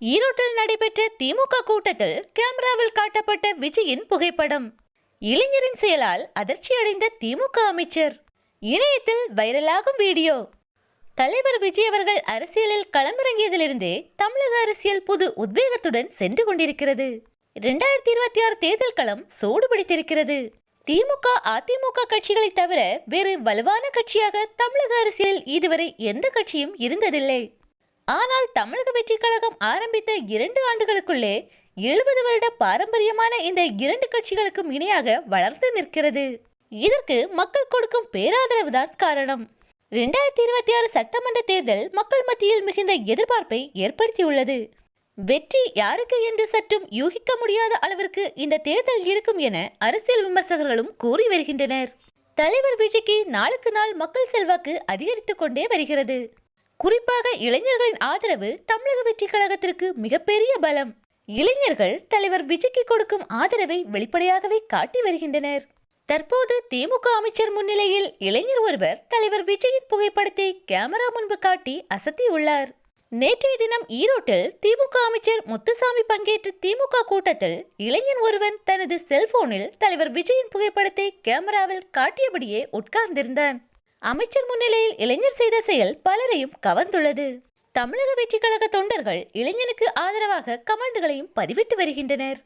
ஈரோட்டில் நடைபெற்ற திமுக கூட்டத்தில் கேமராவில் காட்டப்பட்ட விஜயின் புகைப்படம். இளைஞரின் செயலால் அதிர்ச்சியடைந்த திமுக அமைச்சர். இணையத்தில் வைரலாகும் வீடியோ. தலைவர் விஜய் அவர்கள் அரசியலில் களமிறங்கியதிலிருந்தே தமிழக அரசியல் புது உத்வேகத்துடன் சென்று கொண்டிருக்கிறது. இரண்டாயிரத்தி இருபத்தி ஆறு தேர்தல் களம் சூடு பிடித்திருக்கிறது. திமுக அதிமுக கட்சிகளை தவிர வேறு வலுவான கட்சியாக தமிழக அரசியலில் இதுவரை எந்த கட்சியும் இருந்ததில்லை. ஆனால் தமிழக வெற்றி கழகம் ஆரம்பித்த இரண்டு ஆண்டுகளுக்குள்ளே எழுபது வருட பாரம்பரியமான இந்த இரண்டு கட்சிகளுக்கும் இணையாக வளர்ந்து நிற்கிறது. இதற்கு மக்கள் கொடுக்கும் பேராதரவு தான் காரணம். இரண்டாயிரத்தி இருபத்தி ஆறு சட்டமன்ற தேர்தல் மக்கள் மத்தியில் மிகுந்த எதிர்பார்ப்பை ஏற்படுத்தியுள்ளது. வெற்றி யாருக்கு என்று சற்றும் யூகிக்க முடியாத அளவிற்கு இந்த தேர்தல் இருக்கும் என அரசியல் விமர்சகர்களும் கூறி வருகின்றனர். தலைவர் விஜய்க்கு நாளுக்கு நாள் மக்கள் செல்வாக்கு அதிகரித்துக் கொண்டே வருகிறது. குறிப்பாக இளைஞர்களின் ஆதரவு தமிழக வெற்றி கழகத்திற்கு மிகப்பெரிய பலம். இளைஞர்கள் தலைவர் விஜய்க்கு கொடுக்கும் ஆதரவை வெளிப்படையாகவே காட்டி வருகின்றனர். தற்போது திமுக அமைச்சர் முன்னிலையில் இளைஞர் ஒருவர் தலைவர் விஜயின் புகைப்படத்தை கேமரா முன்பு காட்டி அசத்தியுள்ளார். நேற்றைய தினம் ஈரோட்டில் திமுக அமைச்சர் முத்துசாமி பங்கேற்ற திமுக கூட்டத்தில் இளைஞன் ஒருவன் தனது செல்போனில் தலைவர் விஜயின் புகைப்படத்தை கேமராவில் காட்டியபடியே உட்கார்ந்திருந்தான். அமைச்சர் முன்னிலையில் இளைஞர் செய்த செயல் பலரையும் கவர்ந்துள்ளது. தமிழக வெற்றி கழக தொண்டர்கள் இளைஞனுக்கு ஆதரவாக கமெண்டுகளையும் பதிவிட்டு வருகின்றனர்.